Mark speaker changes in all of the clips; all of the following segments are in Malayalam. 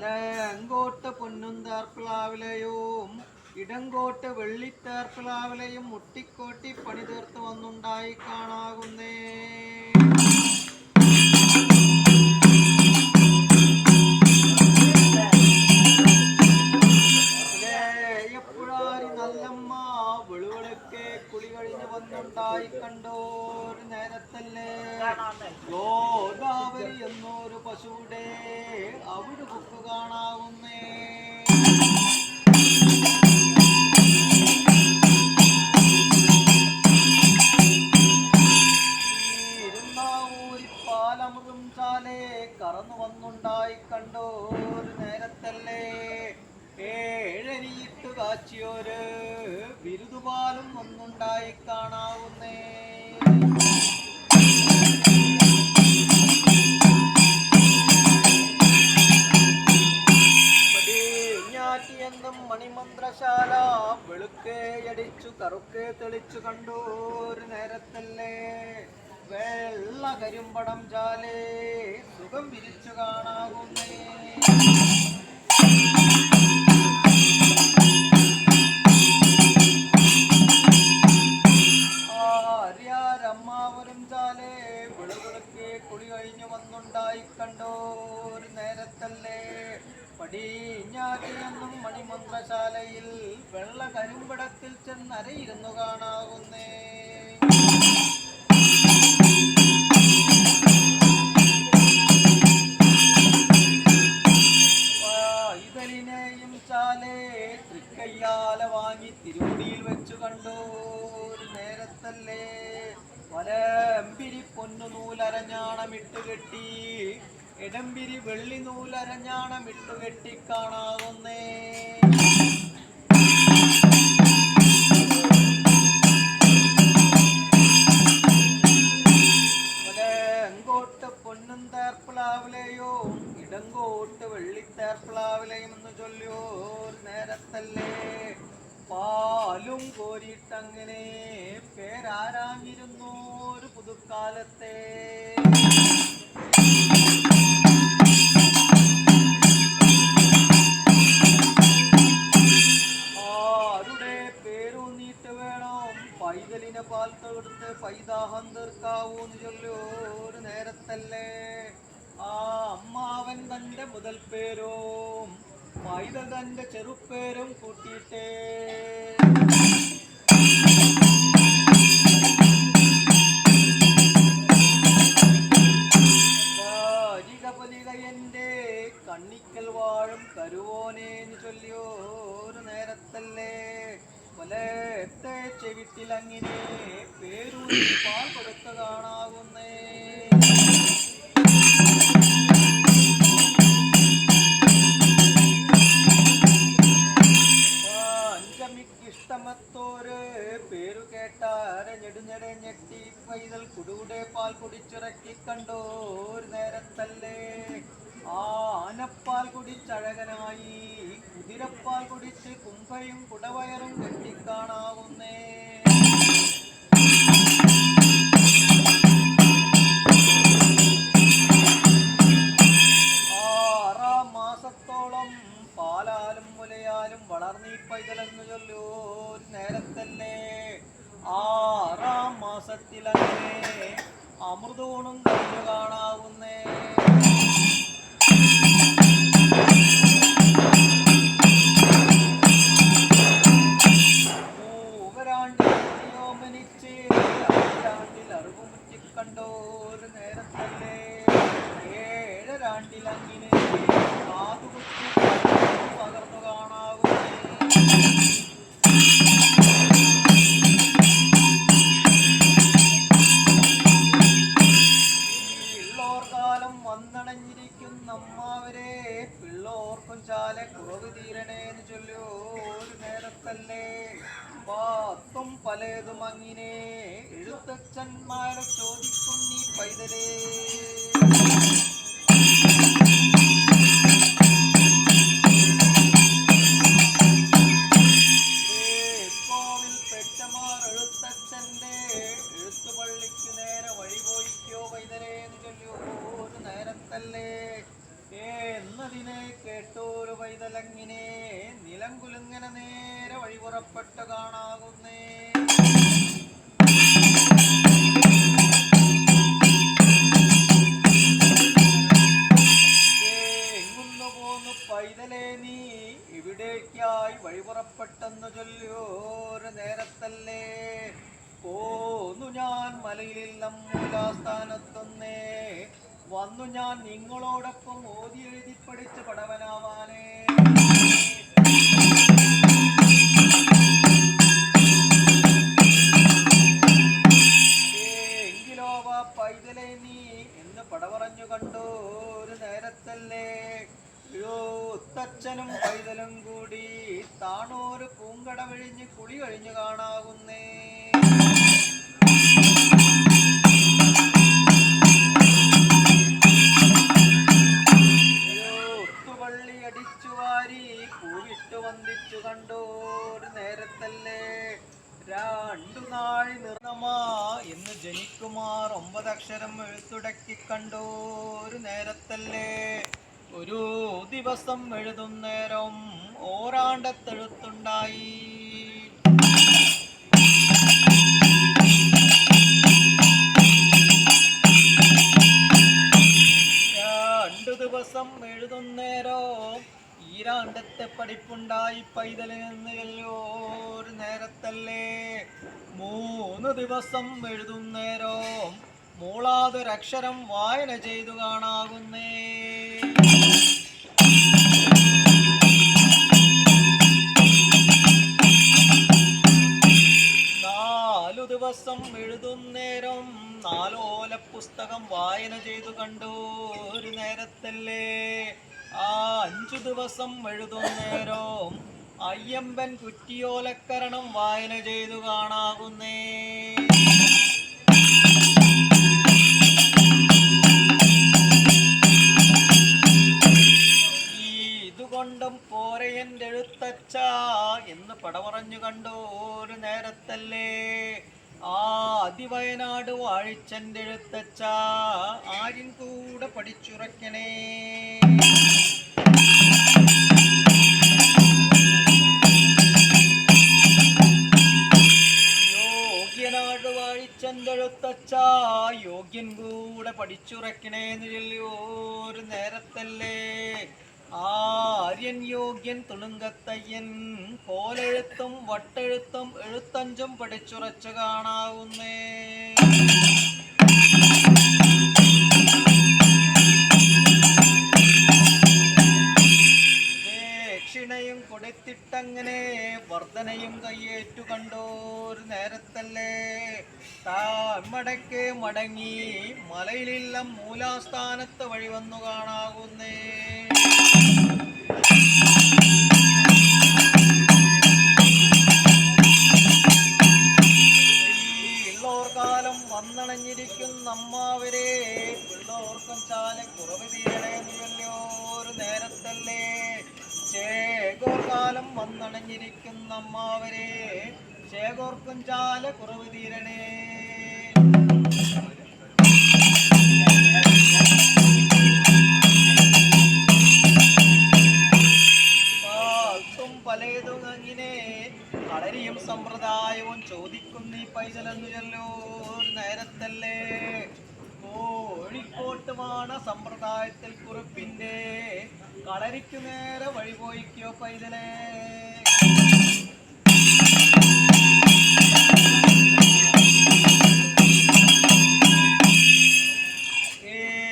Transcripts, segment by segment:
Speaker 1: വലങ്കോട്ട് പൊന്നുന്തേർപ്പിളാവിലെയും ഇടങ്കോട്ട് വെള്ളിത്തേർപ്പിളാവിലെയും മുട്ടിക്കോട്ടി പണി തീർത്ത് വന്നുണ്ടായി കാണാകുന്നേ. വന്നുണ്ടായി കണ്ടോരു നേരത്തല്ലേ? ഗോദാവരി എന്നൊരു പശുവിടെ അവിടെ ബുക്ക് കാണാവുന്നേ. മണിമന്ത്രശാല വെളുക്കേയടിച്ചു കറുക്കേ തെളിച്ചു കണ്ടോരു നേരത്തല്ലേ വെള്ള കരിമ്പടം ചാലേ സുഖം വിരിച്ചു കാണാകുന്നേ. കഴിഞ്ഞു കണ്ടോ കണ്ടോരു നേരത്തല്ലേ? പടിഞ്ഞാറ്റിയെന്നും മണിമന്ത്രശാലയിൽ വെള്ള കരിമ്പടത്തിൽ ചെന്നരയിരുന്നു കാണാവുന്നേ. വലമ്പിരി പൊന്നു നൂലരഞ്ഞാണമിട്ട് കെട്ടി. ഇടമ്പിരി വെള്ളി നൂലരഞ്ഞാണമിട്ട് കെട്ടി കാണാവുന്നേ. പുതുക്കാലത്തെ ആരുടെ പേരൂന്നിട്ട് വേണം? പൈതലിനെ പാൽ തൊടുത്ത് പൈതാഹം തീർക്കാവൂന്ന് ചൊല്ലു നേരത്തല്ലേ. ആ അമ്മാവൻ തന്റെ മുതൽ പേരും പൈതൽ തന്റെ ചെറുപ്പേരും കൂട്ടിയിട്ടേ. കണ്ണിക്കൽ വാഴും കരുവോനേന്ന് ചൊല്ലിയോ ഒരു നേരത്തല്ലേ? കൊലത്തെ ചെവിട്ടിലങ്ങിനെ പേരൂരി പാൽ കൊടുത്ത് കുംഭയും കുടവയറും കെട്ടിക്കാണാവുന്നേ. പാലാലും മുലയാലും വളർന്നീ നേരത്തല്ലേ. ആറാം മാസത്തിലങ്ങനെ അമൃതോണും കഴിഞ്ഞു കാണാവുന്നേ. കാതുകുത്തി പകർന്നു കാണാവുന്നേ അമ്മാവരെ പിള്ളോർക്കും ചാല കുറവ് തീരണേന്ന് ചൊല്ലു ഒരു നേരത്തല്ലേ? പാത്തും പലതും അങ്ങിനെ എഴുത്തച്ഛന്മാരെ ഇവിടേക്കായി വഴി പുറപ്പെട്ടെന്ന് ചൊല്ലിയോരു നേരത്തല്ലേ. പോന്നു ഞാൻ മലയിൽ നമ്മൂലാസ്ഥാനത്തുന്നേ വന്നു ഞാൻ നിങ്ങളോടൊപ്പം ഓതി എഴുതി പഠിച്ച് പടവനാവാനേ. പൈതലേ നീ എന്ന് പടപറഞ്ഞു കണ്ടു ഒരു നേരത്തല്ലേ. പൈതലും കൂടി താണൂര് പൂങ്കട വിഴിഞ്ഞ് കുളി കഴിഞ്ഞു കാണാകുന്നേ. ഒത്തുപള്ളി അടിച്ചു വാരി പൂവിട്ടു വന്ദിച്ചു കണ്ടോരു നേരത്തല്ലേ? രണ്ടു നാൾ നിർണമാ എന്ന് ജനിക്കുമാർ ഒമ്പതക്ഷരം എഴുത്തുടക്കി കണ്ടോരു നേരത്തല്ലേ? ഒരു ദിവസം എഴുതുന്നേരം ഓരാണ്ടത്തെഴുത്തുണ്ടായി. രണ്ടു ദിവസം എഴുതുന്നേരോ ഈരാണ്ടത്തെ പഠിപ്പുണ്ടായി പൈതലിന് ഒരു നേരത്തല്ലേ. മൂന്ന് ദിവസം എഴുതുന്നേരോ മൂളാതൊരക്ഷരം വായന ചെയ്തു കാണാകുന്നേ. നാലു ദിവസം എഴുതുന്നേരം നാലോല പുസ്തകം വായന ചെയ്തു കണ്ടു. ഒരു നേരത്തല്ലേ? ആ അഞ്ചു ദിവസം എഴുതുന്നേരം അയ്യമ്പൻ കുറ്റിയോലക്കരണം വായന ചെയ്തു കാണാകുന്നേ. ഇതുകൊണ്ടും പോരയന്റെ എഴുത്തച്ഛ എന്ന് പട പറഞ്ഞു കണ്ടു ഒരു നേരത്തല്ലേ. ആ അതിവയനാട് വാഴിച്ചന്റെ എഴുത്തച്ച ആരും കൂടെ പഠിച്ചുറക്കണേ. യോഗ്യൻ കൂടെ പഠിച്ചുറക്കണേന്ന് ചൊല്ലിയോ ഒരു നേരത്തല്ലേ. ആര്യൻ യോഗ്യൻ തുളുങ്കത്തയ്യൻ കോലെഴുത്തും വട്ടെഴുത്തും എഴുത്തഞ്ചും പഠിച്ചുറച്ചു കാണാവുന്നേ. ദക്ഷിണയും കൊടുത്തിട്ടങ്ങനെ വർധനയും കയ്യേറ്റു കണ്ടോരു നേരത്തല്ലേ? താമടക്കെ മടങ്ങി മലയിലില്ല മൂലാസ്ഥാനത്ത് വഴി വന്നു കാണാകുന്നേ. വന്നണഞ്ഞിരിക്കുന്ന അമ്മാവരെ പിള്ളോർക്കും ചാല കുറവ് തീരണേന്നല്ലോ കാലം വന്നണഞ്ഞിരിക്കുന്ന അമ്മാവരെ ചേകോർക്കും ചാല കുറവ് തീരണേ. പാട്ടും പലതും അങ്ങനെ. കളരിയും സമ്പ്രദായവും ചോദിക്കും ഈ പൈതലെന്നു ചൊല്ലോ ഒരു നേരത്തല്ലേ? കോഴിക്കോട്ടുമാണ് സമ്പ്രദായത്തിൽ കുറിപ്പിന്റെ കളരിക്കു നേരെ വഴി പോയിക്കോ പൈതലേ.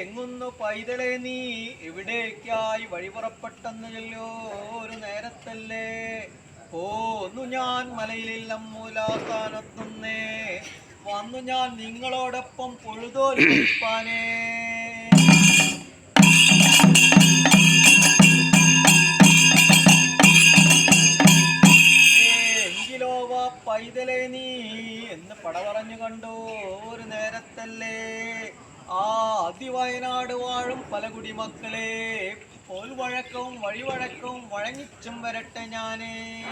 Speaker 1: എങ്ങുന്നു പൈതലേ നീ? എവിടേക്കായി വഴി ഒരു നേരത്തല്ലേ. പോന്നു ഞാൻ മലയിലില്ല മൂലാസ്ഥാനത്തുന്നേ വന്നു ഞാൻ നിങ്ങളോടൊപ്പം പൊഴുതോൽപ്പാനേ പൈതലേ നീ എന്ന് പട പറഞ്ഞു കണ്ടു. ഒരു നേരത്തല്ലേ. ആ അതിവയനാട് വാഴും പല കുടിമക്കളെ. പോൽവഴക്കവും വഴിവഴക്കവും വഴങ്ങിച്ചും വരട്ടെ ഞാനേ.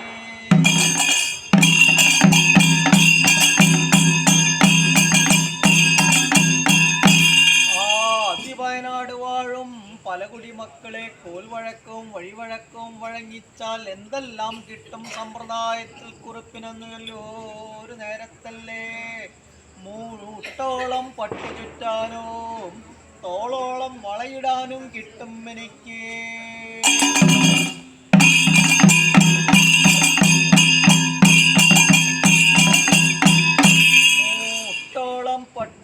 Speaker 1: ആ അതിവയനാട് വാഴും പല കുടിമക്കളെ കോൽവഴക്കവും വഴിവഴക്കവും വഴങ്ങിച്ചാൽ എന്തെല്ലാം കിട്ടും സമ്പ്രദായത്തിൽ കുറിപ്പിനൊന്നുമല്ലോ? ഒരു നേരത്തല്ലേ. മൂട്ടോളം പട്ടു ചുറ്റാനോ തോളോളം വളയിടാനും കിട്ടും എനിക്ക്.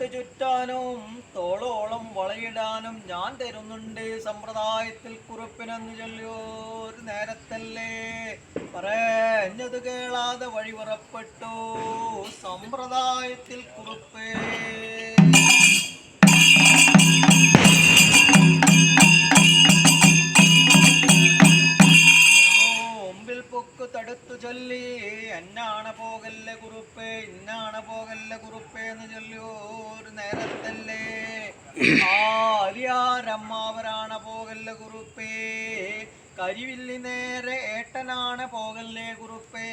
Speaker 1: മുട്ടോളം ചുറ്റാനും തോളോളം വളയിടാനും ഞാൻ തരുന്നുണ്ട് സമ്പ്രദായത്തിൽ കുറിപ്പിനെന്ന് ഒരു നേരത്തല്ലേ. പറഞ്ഞത് കേളാതെ വഴി പുറപ്പെട്ടു സമ്പ്രദായത്തിൽ കുറിപ്പേ. തടുത്തു ചൊല്ലി എന്നാണ് പോകല്ല കുറുപ്പേ ഇന്നാണ് പോകല്ല കുറുപ്പേ എന്ന് ചൊല്ലിയോരു നേരത്തല്ലേ. ആര്യാരമ്മാവരാണ് പോകല്ല കുറുപ്പേ. കരിവില്ലി നേരെ ഏട്ടനാണ് പോകല്ലേ കുറുപ്പേ.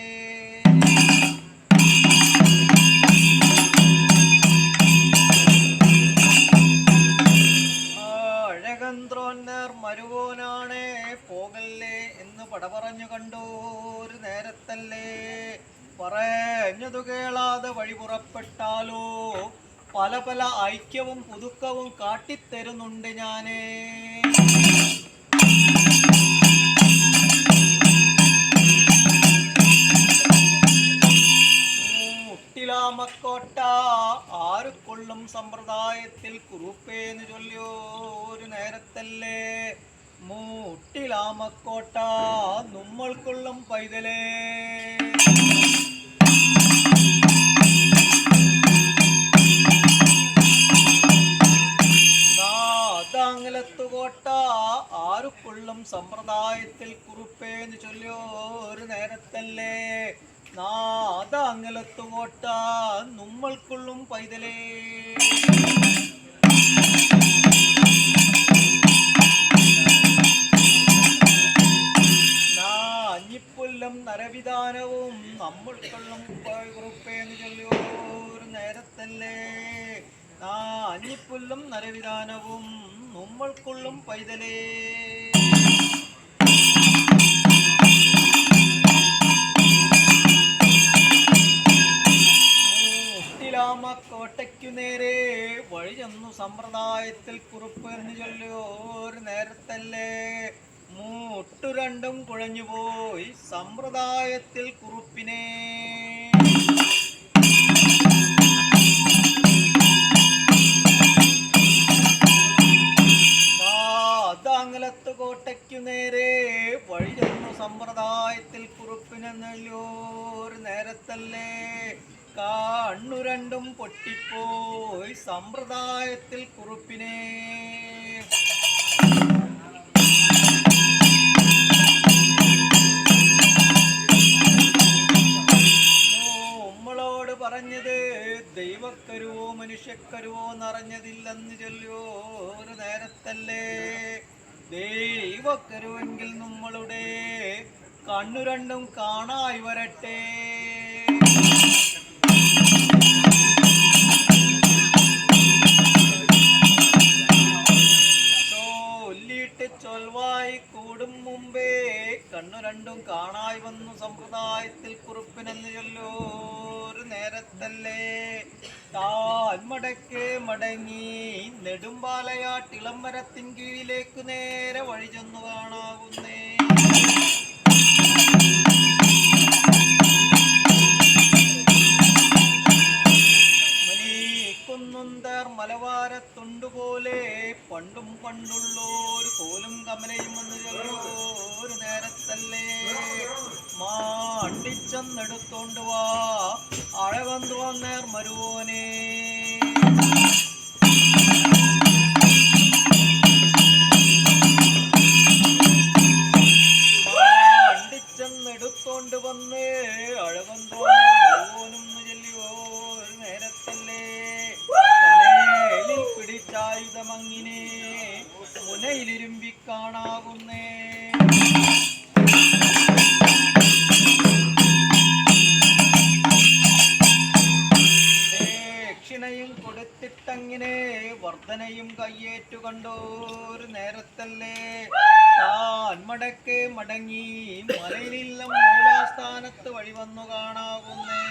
Speaker 1: പുറപ്പെട്ടാലോ പല പല ഐക്യവും പുതുക്കവും കാട്ടിത്തരുന്നുണ്ട് ഞാനേ. മുട്ടിലാമക്കോട്ട ആരുക്കൊള്ളും സമ്പ്രദായത്തിൽ കുറുപ്പേന്ന് ചൊല്ലിയോ ഒരു നേരത്തല്ലേ? മൂട്ടിലാമക്കോട്ട നമ്മൾക്കൊള്ളും പൈതലേ. ആരുക്കൊള്ളും സമ്പ്രദായത്തിൽ കുറുപ്പേന്ന് ചൊല്ലിയോ ഒരു നേരത്തല്ലേ? നാദാങ്ങലത്തുകോട്ട നമ്മൾക്കുള്ളും പൈതലേ. നാഞ്ഞിപ്പുല്ലും നരവിധാനവും നമ്മൾക്കുള്ളും കുറുപ്പേന്ന് ചൊല്ലോ ഒരു നേരത്തല്ലേ? നാഞ്ഞിപ്പുല്ലും നരവിധാനവും നമ്മൾക്കുള്ളും പൈതലേ. കോട്ടയ്ക്കു നേരെ വഴി ചെന്നു സമ്പ്രദായത്തിൽ കുറുപ്പ് എന്ന് ചൊല്ലിയോ നേരത്തല്ലേ. മൂട്ടു രണ്ടും കുഴഞ്ഞുപോയി സമ്പ്രദായത്തിൽ കുറുപ്പിനെ. കോട്ടയ്ക്കു നേരെ വഴി ചെന്നു സമ്പ്രദായത്തിൽ കുറുപ്പിന് നെല്ലൂർ നേരത്തല്ലേ? കണ്ണു രണ്ടും പൊട്ടിപ്പോയി സമ്പ്രദായത്തിൽ കുറുപ്പിനെ. പറഞ്ഞത് ദൈവക്കരുവോ മനുഷ്യക്കരുവോ എന്നറിഞ്ഞതില്ലെന്ന് ചൊല്ലോ ഒരു നേരത്തല്ലേ? ദൈവക്കരുവെങ്കിൽ നമ്മളുടെ കണ്ണു രണ്ടും കാണായി വരട്ടെ. ചൊൽവായി കൂടും മുമ്പേ. കണ്ണു രണ്ടും കാണായി വന്നു സമ്പ്രദായത്തിൽ കുറുപ്പിനെന്ന് ചൊല്ലോ. ഒരു നേരത്തല്ലേ. താൻ മടക്കെ മടങ്ങി. നെടുമ്പാലയാട്ടിളം മരത്തിൻ കീഴിലേക്ക് നേരെ വഴി ചെന്നു കാണാവുന്നേ. മലീക്കുന്നുന്തർ മലവാരത്തുണ്ടുപോലെ പണ്ടും പണ്ടുള്ളോരു കോലും കമലയും എന്ന് ഒരു നേരത്തല്ലേ. മാണ്ടിച്ചെന്നെടുത്തോണ്ട് വാ അഴകന്തു വന്നേർ മരുവോനെ. മാണ്ടിച്ചെന്നെടുത്തോണ്ട് വന്ന് പിടിച്ചായുധമങ്ങിനെ മുനയിലിരുമ്പി കാണാകുന്നേ ദക്ഷിണയും വർധനയും കയ്യേറ്റു കണ്ടോരു നേരത്തല്ലേ? താൻ മടക്കെ മടങ്ങി മലയിലില്ല മൂലാസ്ഥാനത്ത് വഴി വന്നു കാണാവുന്നേ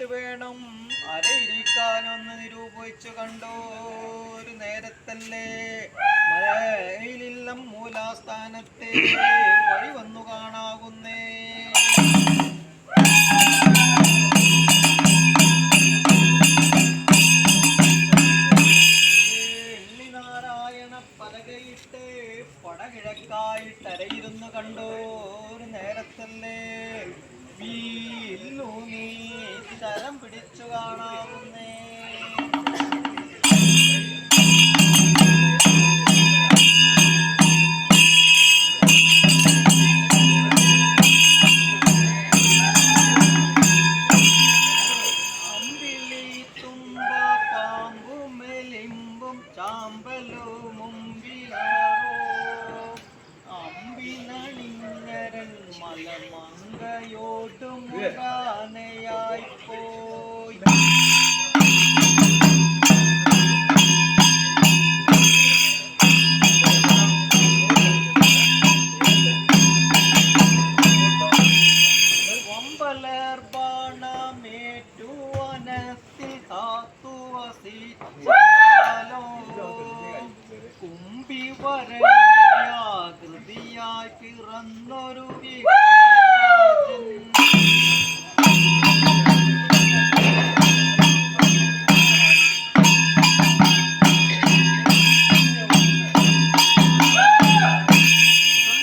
Speaker 1: ചെന്നിട്ട് വേണം. അരയിരിക്കാനൊന്ന് നിരൂപിച്ചു കണ്ടോ? ഒരു നേരത്തല്ലേ? മലയിലില്ലം മൂലാസ്ഥാനത്തെ വഴി വന്നു കാണാകുന്നേ. പലകയിട്ട് പടകിഴക്കായിട്ടരയിരുന്നു കണ്ടോ? ഒരു നേരത്തല്ലേ? വീല്ലു നീ തരം പിടിച്ചു കാണാവുന്നേ.